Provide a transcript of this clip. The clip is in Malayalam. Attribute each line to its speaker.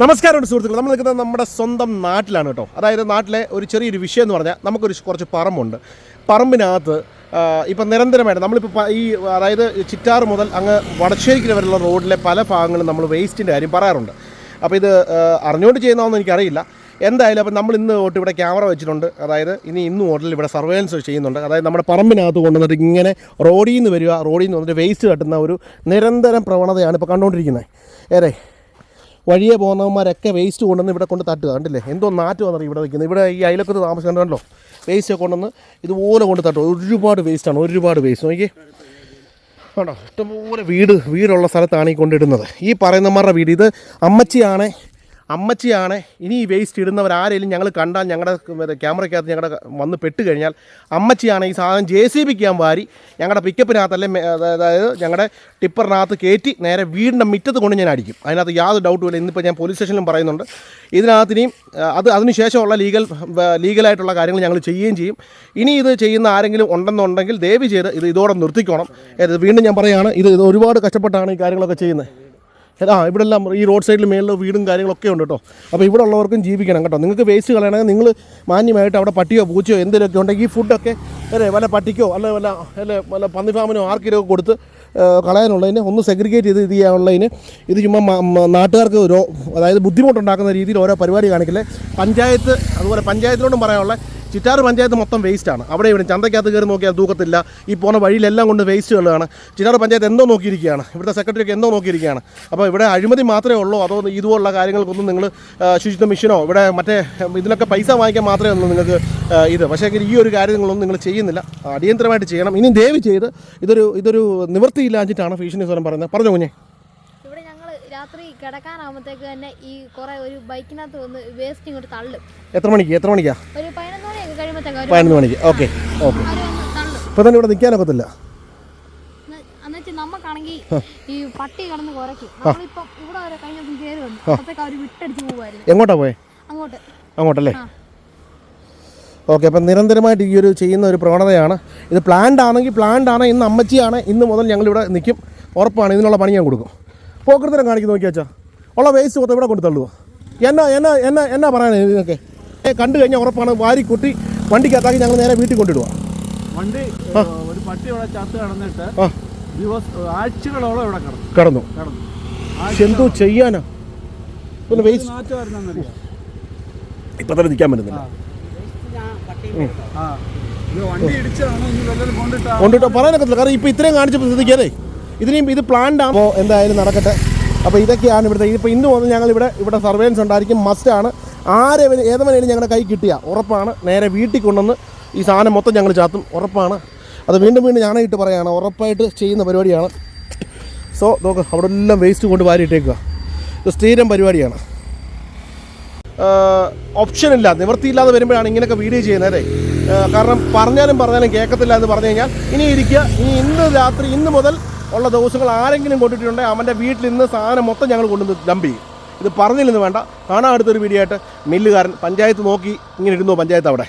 Speaker 1: നമസ്കാരമുണ്ട് സുഹൃത്തുക്കൾ നമ്മൾ നിൽക്കുന്നത് നമ്മുടെ സ്വന്തം നാട്ടിലാണ് കേട്ടോ. അതായത് നാട്ടിലെ ഒരു ചെറിയൊരു വിഷയം എന്ന് പറഞ്ഞാൽ നമുക്കൊരു കുറച്ച് പറമ്പുണ്ട്. പറമ്പിനകത്ത് ഇപ്പം നിരന്തരമായിട്ട് നമ്മളിപ്പോൾ ഈ അതായത് ചിറ്റാറ് മുതൽ അങ്ങ് വടശ്ശേരിക്ക് വരെയുള്ള റോഡിലെ പല ഭാഗങ്ങളും നമ്മൾ വേസ്റ്റിന്റെ കാര്യം പറയാറുണ്ട്. അപ്പോൾ ഇത് അറിഞ്ഞുകൊണ്ട് ചെയ്യുന്നതെന്ന് എനിക്കറിയില്ല. എന്തായാലും അപ്പം നമ്മൾ ഇന്ന് തൊട്ട് ഇവിടെ ക്യാമറ വെച്ചിട്ടുണ്ട്. അതായത് ഇനി ഇന്ന് മുതൽ ഇവിടെ സർവേലൻസ് ചെയ്യുന്നുണ്ട്. അതായത് നമ്മുടെ പറമ്പിനകത്ത് കൊണ്ടുവന്നിട്ട് ഇങ്ങനെ റോഡിൽ നിന്ന് വരിക റോഡിൽ നിന്ന് വന്നിട്ട് വേസ്റ്റ് തട്ടുന്ന ഒരു നിരന്തരം പ്രവണതയാണ് ഇപ്പോൾ കണ്ടുകൊണ്ടിരിക്കുന്നത്. ഏറെ വഴിയെ പോകുന്നവന്മാരൊക്കെ വേസ്റ്റ് കൊണ്ടുവന്ന് ഇവിടെ കൊണ്ട് തട്ടുക. കണ്ടില്ലേ? എന്തോ നാറ്റ് വന്നിട്ട് ഇവിടെ നിൽക്കുന്നത് ഇവിടെ ഈ അയലക്കത്ത് താമസിക്കണ്ടല്ലോ വേസ്റ്റ് കൊണ്ടുവന്ന് ഇതുപോലെ കൊണ്ട് തട്ടുക. ഒരുപാട് വേസ്റ്റാണ് ഒരുപാട് വേസ്റ്റ് നോക്കി കണ്ടോ? ഇഷ്ടംപോലെ വീട് വീടുള്ള സ്ഥലത്താണ് ഈ കൊണ്ടിടുന്നത്. ഈ പറയുന്നവന്മാരുടെ വീട് ഇത് അമ്മച്ചിയാണ് അമ്മച്ചിയാണ്. ഇനി ഈ വേസ്റ്റ് ഇടുന്നവരാരെങ്കിലും ഞങ്ങൾ കണ്ടാൽ ഞങ്ങളുടെ ക്യാമറയ്ക്കകത്ത് ഞങ്ങളുടെ വന്ന് പെട്ട് കഴിഞ്ഞാൽ അമ്മച്ചിയാണ് ഈ സാധനം ജെ സി ബിക്കാൻ വാരി ഞങ്ങളുടെ പിക്കപ്പിനകത്തല്ലേ അതായത് ഞങ്ങളുടെ ടിപ്പറിനകത്ത് കയറ്റി നേരെ വീടിന്റെ മുറ്റത്ത് കൊണ്ട് ഞാൻ അടിക്കും. അതിനകത്ത് യാതൊരു ഡൗട്ടും ഇല്ല. ഇന്നിപ്പോൾ ഞാൻ പോലീസ് സ്റ്റേഷനിലും പറയുന്നുണ്ട്. ഇതിനകത്ത് ഇനിയും അത് അതിനുശേഷമുള്ള ലീഗൽ ലീഗലായിട്ടുള്ള കാര്യങ്ങൾ ഞങ്ങൾ ചെയ്യുകയും ചെയ്യും. ഇനി ഇത് ചെയ്യുന്ന ആരെങ്കിലും ഉണ്ടെന്നുണ്ടെങ്കിൽ ദയവ് ചെയ്ത് ഇത് ഇതോടെ നിർത്തിക്കോണം. വീണ്ടും ഞാൻ പറയുകയാണ് ഇത് ഒരുപാട് കഷ്ടപ്പെട്ടാണ് ഈ കാര്യങ്ങളൊക്കെ ചെയ്യുന്നത്. ആ ഇവിടെ എല്ലാം ഈ റോഡ് സൈഡിൽ മേളിൽ വീടും കാര്യങ്ങളൊക്കെ ഉണ്ട് കേട്ടോ അപ്പോൾ ഇവിടെ ഉള്ളവർക്കും ജീവിക്കണം കേട്ടോ. നിങ്ങൾക്ക് വേസ്റ്റ് കളയണമെങ്കിൽ നിങ്ങൾ മാന്യമായിട്ട് അവിടെ പട്ടിയോ പൂച്ചയോ എന്തെങ്കിലുമൊക്കെ ഉണ്ടെങ്കിൽ ഈ ഫുഡൊക്കെ അല്ലേ വല്ല പട്ടിക്കോ അല്ല വല്ല അല്ല വല്ല പന്നി ഫാമിനോ ആർക്കെങ്കിലും കൊടുത്ത് കളയാനുള്ളതിന് ഒന്ന് സെഗ്രിഗേറ്റ് ചെയ്ത് ഇത് ചെയ്യാനുള്ളതിന് ഇത് ചുമ്മാ നാട്ടുകാർക്ക് ഒരു അതായത് ബുദ്ധിമുട്ടുണ്ടാക്കുന്ന രീതിയിൽ ഓരോ പരിപാടി കാണിക്കില്ലേ പഞ്ചായത്ത് അതുപോലെ പഞ്ചായത്തിനോടും പറയാനുള്ള ചിറ്റാറ് പഞ്ചായത്ത് മൊത്തം വേസ്റ്റാണ് അവിടെ ഇവിടെ ചന്തയ്ക്കകത്ത് കയറി നോക്കിയാൽ തൂക്കത്തില്ല. ഈ പോണ വഴിയിലെല്ലാം കൊണ്ട് വേസ്റ്റുകളാണ് ചിറ്റാറ് പഞ്ചായത്ത് എന്തോ നോക്കിയിരിക്കുകയാണ്. ഇവിടുത്തെ സെക്രട്ടറി ഒക്കെ എന്തോ നോക്കിയിരിക്കുകയാണ്. അപ്പോൾ ഇവിടെ അഴിമതി മാത്രമേ ഉള്ളൂ. അതോ ഇതുപോലുള്ള കാര്യങ്ങൾക്കൊന്നും നിങ്ങൾ ശുചിത്വ മിഷനോ ഇവിടെ മറ്റേ ഇതിനൊക്കെ പൈസ വാങ്ങിക്കാൻ മാത്രമേ ഉള്ളൂ നിങ്ങൾക്ക് ഇത്. പക്ഷേ ഈ ഒരു കാര്യങ്ങളൊന്നും നിങ്ങൾ ചെയ്യുന്നില്ല. അടിയന്തരമായിട്ട് ചെയ്യണം. ഇനി ദയവ് ചെയ്ത് ഇതൊരു ഇതൊരു നിവൃത്തിയില്ലാഞ്ഞിട്ടാണ് ഭീഷണി സ്വരം പറയുന്നത്. പറഞ്ഞു കുഞ്ഞെ.
Speaker 2: രാത്രി കിടക്കാനാകുമ്പോഴത്തേക്ക് തന്നെ ഈ കുറെ ഒരു ബൈക്കിനകത്ത് വന്ന് വേസ്റ്റ് ഇങ്ങോട്ട് തള്ളും.
Speaker 1: എത്ര മണിക്ക്? എത്ര മണിക്കാ?
Speaker 2: ഒരു പതിനൊന്ന് മണിയൊക്കെ കഴിയുമ്പോഴത്തേക്ക്
Speaker 1: പതിനൊന്ന് മണിക്ക്. Okay okay. ഇപ്പൊ തന്നെ ഇവിടെ നിൽക്കാനൊക്കത്തില്ല
Speaker 2: എന്നുവെച്ചാൽ നമുക്കാണെങ്കിൽ ഈ പട്ടി കിടന്ന് കുറയ്ക്കും നമ്മളിപ്പം ഇവിടെ വരെ കഴിഞ്ഞ ദിവസം കയറി വന്നു. അപ്പോഴത്തേക്ക് അവർ വിട്ടടിച്ച് പോകുമായിരുന്നു
Speaker 1: എങ്ങോട്ടാ പോയെ?
Speaker 2: അങ്ങോട്ട്.
Speaker 1: അങ്ങോട്ടല്ലേ. ഓക്കെ അപ്പം നിരന്തരമായിട്ട് ഈ ഒരു ചെയ്യുന്ന ഒരു പ്രവണതയാണ്. ഇത് പ്ലാൻഡ് ആണെങ്കിൽ പ്ലാൻഡ് ആണ്. ഇന്ന് അമ്മച്ചിയാണ്. ഇന്ന് മുതൽ ഞങ്ങളിവിടെ നിൽക്കും ഉറപ്പാണ്. ഇതിനുള്ള പണി ഞാൻ കൊടുക്കും. പോക്കൃത്തരം കാണിക്കുന്ന നോക്കിയാച്ചാ ഉള്ള വേസ്റ്റ് മൊത്തം ഇവിടെ കൊണ്ട് തള്ളുക എന്നാ എന്നാ എന്നാ എന്നാ പറയാനേ നിങ്ങൾക്ക് ഏ കണ്ടു കഴിഞ്ഞാൽ ഉറപ്പാണ് വാരി കുട്ടി വണ്ടിക്കകത്താക്കി ഞങ്ങൾ നേരെ വീട്ടിൽ കൊണ്ടിടുവാ.
Speaker 3: വണ്ടി ഒരു പട്ടി ഇവിടെ ചത്ത് കടന്നിട്ട് ആഴ്ചകളോളം ഇവിടെ കടന്നു.
Speaker 1: കടന്നു. എന്തോ ചെയ്യാനാ? പിന്നെ വേസ്റ്റ് ഇപ്പൊ തന്നെ നിൽക്കാൻ പറ്റുന്നില്ല.
Speaker 3: കൊണ്ടിട്ട്
Speaker 1: പറയാനൊക്കത്തില്ല. കാരണം ഇപ്പൊ ഇത്രയും കാണിച്ചപ്പോൾ ശ്രദ്ധിക്കാതെ ഇതിനെയും ഇത് പ്ലാൻഡ് ആകുമ്പോൾ എന്തായാലും നടക്കട്ടെ. അപ്പോൾ ഇതൊക്കെയാണ് ഇവിടുത്തെ ഇപ്പോൾ ഇന്ന് വന്ന് ഞങ്ങൾ ഇവിടെ ഇവിടെ സർവേലൻസ് ഉണ്ടായിരിക്കും മസ്റ്റാണ് ആരെ ഏതവനേലും ഞങ്ങളുടെ കൈ കിട്ടിയ? ഉറപ്പാണ്. നേരെ വീട്ടിൽ കൊണ്ടുവന്ന് ഈ സാധനം മൊത്തം ഞങ്ങൾ ചാത്തും. ഉറപ്പാണ്. അത് വീണ്ടും വീണ്ടും ഞാനായിട്ട് പറയുകയാണ് ഉറപ്പായിട്ട് ചെയ്യുന്ന പരിപാടിയാണ്. സോ നോക്ക് അവിടെ എല്ലാം വേസ്റ്റ് കൊണ്ട് വാരിയിട്ടേക്കുക ഇത് സ്ഥിരം പരിപാടിയാണ്. ഓപ്ഷൻ ഇല്ല. നിവൃത്തിയില്ലാതെ വരുമ്പോഴാണ് ഇങ്ങനെയൊക്കെ വീഡിയോ ചെയ്യുന്നത് അല്ലേ? കാരണം പറഞ്ഞാലും പറഞ്ഞാലും കേൾക്കത്തില്ല എന്ന് പറഞ്ഞു കഴിഞ്ഞാൽ ഇനി ഇരിക്കുക. ഇനി ഇന്ന് രാത്രി ഇന്ന് മുതൽ ഉള്ള ദിവസങ്ങൾ ആരെങ്കിലും കൊണ്ടിട്ടുണ്ടെങ്കിൽ അവന്റെ വീട്ടിൽ നിന്ന് സാധനം മൊത്തം ഞങ്ങൾ കൊണ്ടുവന്ന് ഡംപ് ചെയ്യും. ഇത് പറഞ്ഞില്ലെന്ന് വേണ്ട. കാണാൻ അടുത്തൊരു വീഡിയോ ആയിട്ട്. മില്ലുകാരൻ പഞ്ചായത്ത് നോക്കി ഇങ്ങനെ ഇരുന്നു പഞ്ചായത്ത് അവിടെ?